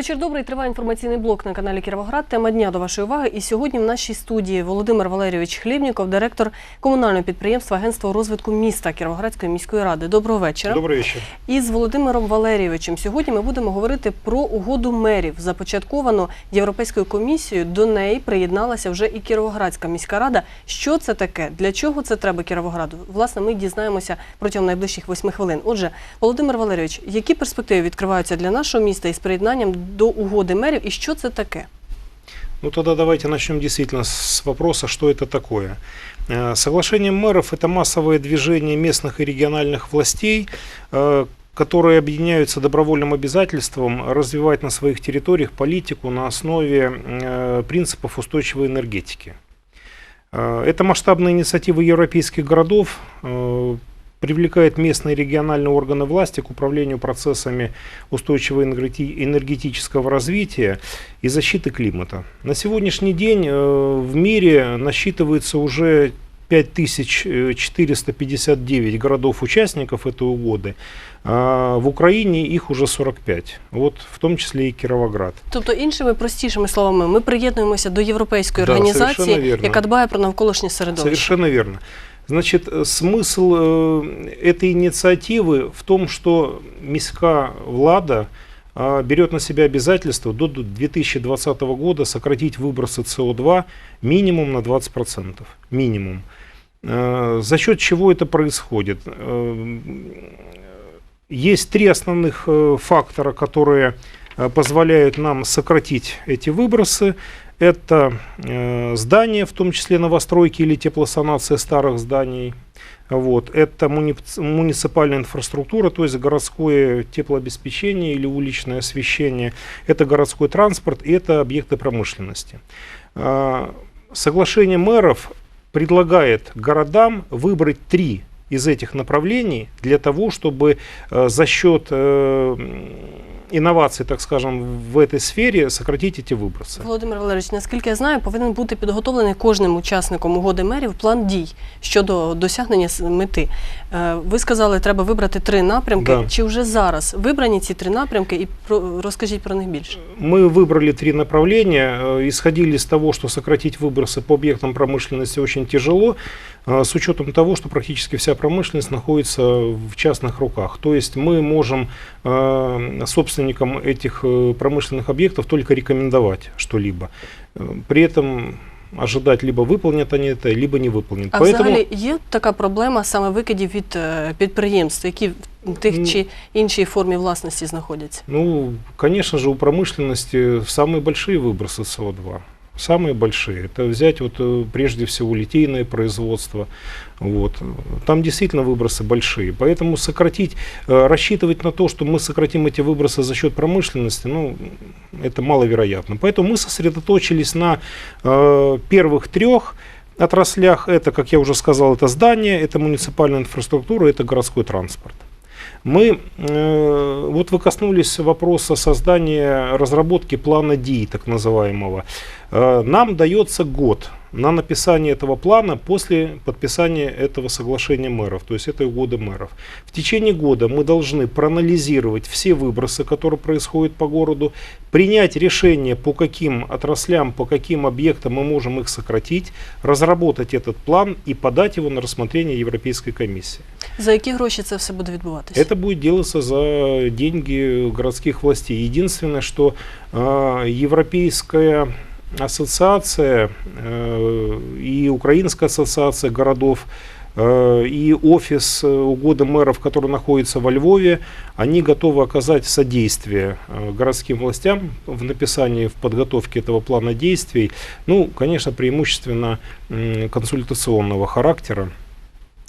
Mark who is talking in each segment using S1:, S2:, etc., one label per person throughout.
S1: Вечір добрий. Триває інформаційний блок на каналі Кіровоград. Тема дня до вашої уваги. І сьогодні в нашій студії Володимир Валерійович Хлібніков, директор комунального підприємства Агентства розвитку міста Кіровоградської міської ради. Доброго вечора.
S2: Добрый вечер.
S1: І з Володимиром Валерійовичем сьогодні ми будемо говорити про угоду мерів, започатковану Європейською комісією. До неї приєдналася вже і Кіровоградська міська рада. Що це таке? Для чого це треба Кіровограду? Власне, ми дізнаємося протягом найближчих восьми хвилин. Отже, Володимир Валерійович, які перспективи відкриваються для нашого міста із приєднанням до угоди мерів, і що це таке?
S2: Ну тогда давайте начнем действительно с вопроса, что это такое. Э, Соглашение мэров – это массовое движение местных и региональных властей, э, которые объединяются добровольным обязательством развивать на своих территориях политику на основе э, принципов устойчивой энергетики. Это масштабная инициатива европейских городов, привлекает местные и региональные органы власти к управлению процессами устойчивого энергети- энергетического развития и защиты климата. На сегодняшний день э, в мире насчитывается уже 5459 городов-участников этой угоды. А В Украине их уже 45, вот в том числе и Кировоград.
S1: Тобто, іншими простішими словами, ми приєднуємося до європейської
S2: Да,
S1: організації,
S2: совершенно вірно.
S1: яка дбає про навколишнє середовище.
S2: Совершенно верно. Значит, э, смысл э, этой инициативы в том, что міська влада а, берет на себя обязательство до 2020 года сократить выбросы СО2 минимум на 20%. Минимум. Э, За счет чего это происходит? Есть три основных фактора, которые позволяют нам сократить эти выбросы. Это э, здания, в том числе новостройки или теплосанация старых зданий. Вот. Это муни- муниципальная инфраструктура, то есть городское теплообеспечение или уличное освещение. Это городской транспорт и это объекты промышленности. А, Соглашение мэров предлагает городам выбрать три из этих направлений для того, чтобы э, за счет э, м, инноваций, так скажем, в этой сфере сократить эти выбросы.
S1: Володимир Валерійович, наскільки я знаю, повинен бути підготовлений кожним учасником угоди мерів план дій щодо досягнення с- мети. Е, Ви сказали, треба вибрати три напрямки.
S2: Да.
S1: Чи вже зараз вибрані ці три напрямки, і про розкажіть про них більше?
S2: Мы выбрали три направления, э, исходили из того, что сократить выбросы по объектам промышленности очень тяжело, э, с учетом того, что практически вся промышленность находится в частных руках. То есть мы можем э, собственникам этих э, промышленных объектов только рекомендовать что-либо. Э, При этом ожидать либо выполнят они это, либо не выполнят.
S1: А взагалі є така проблема саме викидів від е, підприємств, які в тих
S2: Ну,
S1: чи іншій формі власності знаходяться?
S2: Ну, конечно же, у промышленности самые большие выбросы СО2. Самые большие. Это взять вот э, прежде всего литейное производство. Вот. Там действительно выбросы большие. Поэтому сократить, э, рассчитывать на то, что мы сократим эти выбросы за счет промышленности, ну, это маловероятно. Поэтому мы сосредоточились на э, первых трех отраслях. Это, как я уже сказал, это здание, это муниципальная инфраструктура, это городской транспорт. Мы, э, вот вы коснулись вопроса создания, разработки плана ДИ, так называемого. Э, нам дается год на написание этого плана после подписания этого соглашения мэров, то есть этой угоды мэров. В течение года мы должны проанализировать все выбросы, которые происходят по городу, принять решение, по каким отраслям, по каким объектам мы можем их сократить, разработать этот план и подать его на рассмотрение Европейской комиссии.
S1: За які гроші це все буде відбуватися?
S2: Это будет делаться за деньги городских властей. Единственное, что э, Европейская ассоциация э, и Украинская ассоциация городов э, и офис э, угоды мэров, который находится во Львове, они готовы оказать содействие городским властям в написании, в подготовке этого плана действий. Ну, конечно, преимущественно консультационного характера.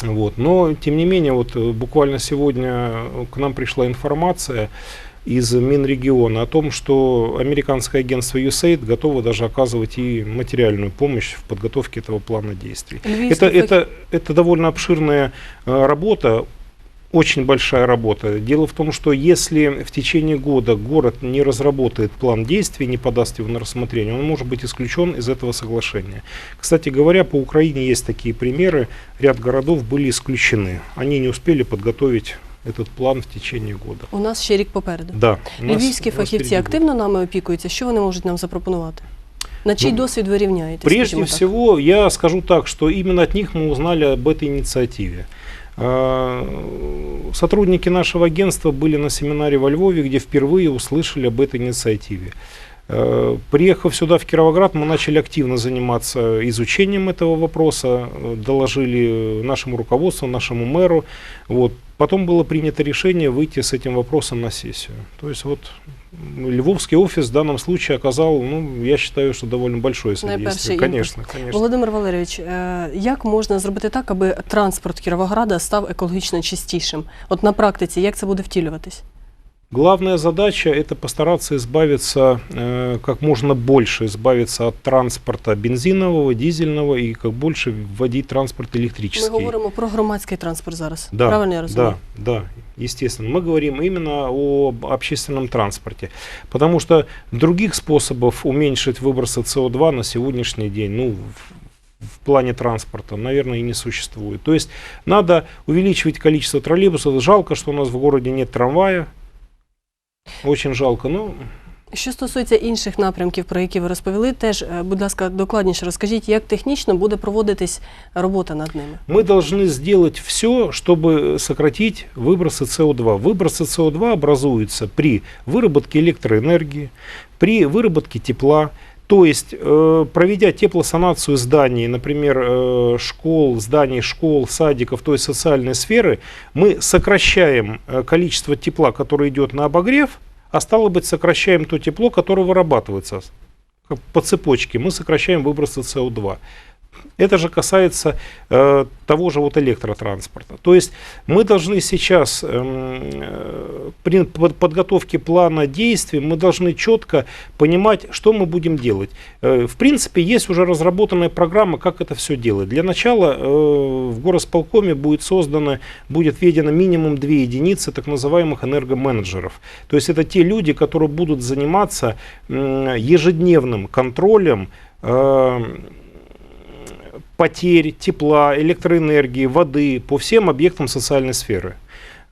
S2: Вот. Но, тем не менее, вот буквально сегодня к нам пришла информация из Минрегиона о том, что американское агентство USAID готово даже оказывать и материальную помощь в подготовке этого плана действий. Это, это, это довольно обширная э, работа, очень большая работа. Дело в том, что если в течение года город не разработает план действий, не подаст его на рассмотрение, он может быть исключен из этого соглашения. Кстати говоря, по Украине есть такие примеры. Ряд городов были исключены. Они не успели подготовить этот план в течение года.
S1: У нас ще рік попереду.
S2: Да, у нас-
S1: Львівські
S2: у нас
S1: фахівці
S2: впереди год.
S1: активно нами опікуються. Що вони можуть нам запропонувати? На чий
S2: Ну,
S1: досвід ви рівняєте?
S2: Прежде
S1: скажімо так?
S2: всего, я скажу так, что именно от них мы узнали об этой инициативе. А, Сотрудники нашего агентства были на семинаре во Львове, где впервые услышали об этой инициативе. Э, Приехав сюда, в Кировоград, мы начали активно заниматься изучением этого вопроса, э, доложили нашему руководству, нашему мэру. Вот. Потом было принято решение выйти с этим вопросом на сессию. То есть вот м, Львовский офис в данном случае оказал, ну, я считаю, что довольно большое
S1: Найперший
S2: содействие.
S1: імпульс.
S2: Конечно, конечно.
S1: Володимир Валерійович, е, як можна зробити так, аби транспорт Кіровограда став екологічно чистішим? От на практиці, як це буде втілюватись?
S2: Главная задача это постараться избавиться э, как можно больше избавиться от транспорта бензинового, дизельного и как больше вводить транспорт электрический.
S1: говоримо про громадський транспорт зараз.
S2: Да,
S1: Правильно я розумію?
S2: да, да, естественно. Мы говорим именно об общественном транспорте, потому что других способов уменьшить выбросы СО2 на сегодняшний день, ну, в плане транспорта, наверное, и не существует. То есть надо увеличивать количество троллейбусов. Жалко, что у нас в городе нет трамвая. Очень жалко. Ну,
S1: Що стосується інших напрямків, про які ви розповіли, теж, е, будь ласка, докладніше розкажіть, як технічно буде проводитись робота над ними.
S2: мы должны сделать все, чтобы сократить выбросы СО2. Выбросы СО2 образуются при выработке электроэнергии, при выработке тепла. То есть, э, проведя теплосанацию зданий, например, э, школ, зданий школ, садиков, то есть социальной сферы, мы сокращаем э, количество тепла, которое идет на обогрев, а стало быть, сокращаем то тепло, которое вырабатывается по цепочке. Мы сокращаем выбросы СО2. Это же касается э, того же вот электротранспорта. То есть мы должны сейчас эм, э, при под- подготовке плана действий мы должны четко понимать, что мы будем делать. Э, в принципе, есть уже разработанная программа, как это все делать. Для начала э, в горосполкоме будет создано, будет введено минимум две единицы так называемых энергоменеджеров. То есть это те люди, которые будут заниматься м, ежедневным контролем э, потерь тепла, электроэнергии, воды по всем объектам социальной сферы.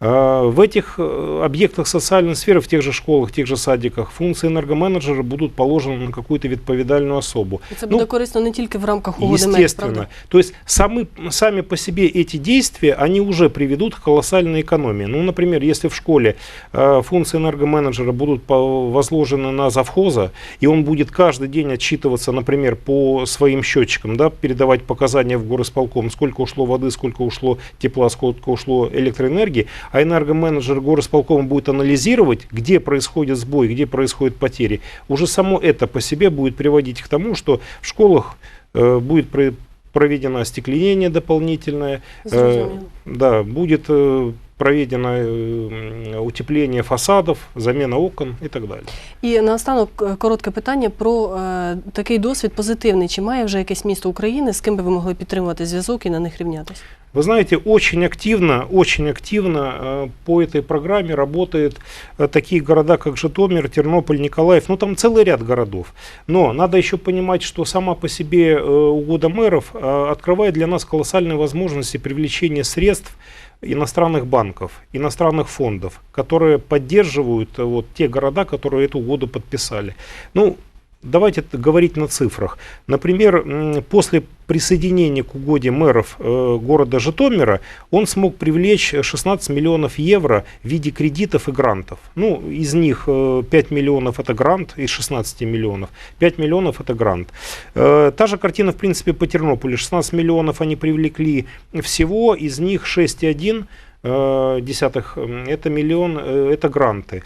S2: Э, В этих э, объектах социальной сферы, в тех же школах, тех же садиках, функции энергоменеджера будут положены на какую-то відповідальну особу.
S1: І це
S2: Ну,
S1: буде корисно не тільки в рамках угоди МЕК,
S2: Естественно.
S1: правда?
S2: То есть самы, сами по себе эти действия, они уже приведут к колоссальной экономии. Ну, например, если в школе э, функции энергоменеджера будут по- возложены на завхоза, и он будет каждый день отчитываться, например, по своим счетчикам, да, передавать показания в горосполком, сколько ушло воды, сколько ушло тепла, сколько ушло электроэнергии, а энергоменеджер горосполкома будет анализировать, где происходит сбой, где происходят потери. Уже само это по себе будет приводить к тому, что в школах э, будет про- проведено остекленение дополнительное, э,
S1: Зрозуміло.
S2: да, будет э, проведено э, м, утепление фасадов, замена окон и так далее.
S1: І наостанок е, коротке питання про е, такий досвід позитивний. Чи має вже якесь місто України, з ким би ви могли підтримувати зв'язок і на них рівнятися?
S2: Вы знаете, очень активно, очень активно э, по этой программе работают э, такие города, как Житомир, Тернополь, Николаев. Ну, там целый ряд городов. Но надо еще понимать, что сама по себе э, угода мэров э, открывает для нас колоссальные возможности привлечения средств иностранных банков, иностранных фондов, которые поддерживают вот те города, которые эту угоду подписали. Ну, давайте говорить на цифрах. Например, после присоединения к угоде мэров э, города Житомира он смог привлечь 16 миллионов евро в виде кредитов и грантов. Ну, из них э, 5 миллионов это грант из 16 миллионов, 5 миллионов это грант. Э, Та же картина, в принципе, по Тернополю. 16 миллионов они привлекли всего, из них 6,1 э, десятых, м, это миллион, э, это гранты.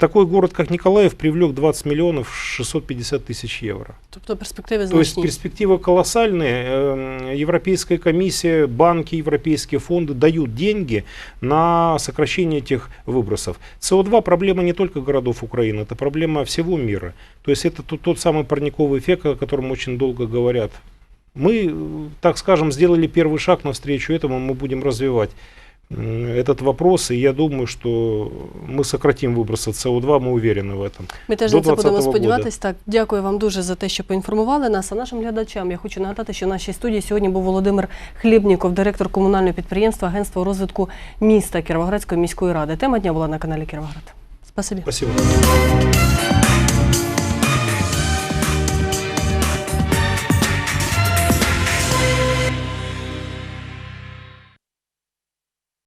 S2: Такой город, как Николаев, привлек 20 миллионов 650 тысяч евро.
S1: Тобто перспективи
S2: То есть перспективы колоссальные. Эм, Европейская комиссия, банки, европейские фонды дают деньги на сокращение этих выбросов. СО2 проблема не только городов Украины, это проблема всего мира. То есть это тот, тот самый парниковый эффект, о котором очень долго говорят. Мы, э, так скажем, сделали первый шаг навстречу этому, мы будем развивать этот вопрос, и я думаю, что мы сократим выбросы СО2, мы уверены в этом.
S1: Ми теж
S2: до
S1: на це будемо
S2: 20-го
S1: сподіватись. Так, дякую вам дуже за те, що поінформували нас. А нашим глядачам я хочу нагадати, що в нашій студії сьогодні був Володимир Хлібніков, директор комунального підприємства Агентства розвитку міста Кіровоградської міської ради. Тема дня була на каналі Кіровоград. Спасибі.
S2: Спасибо.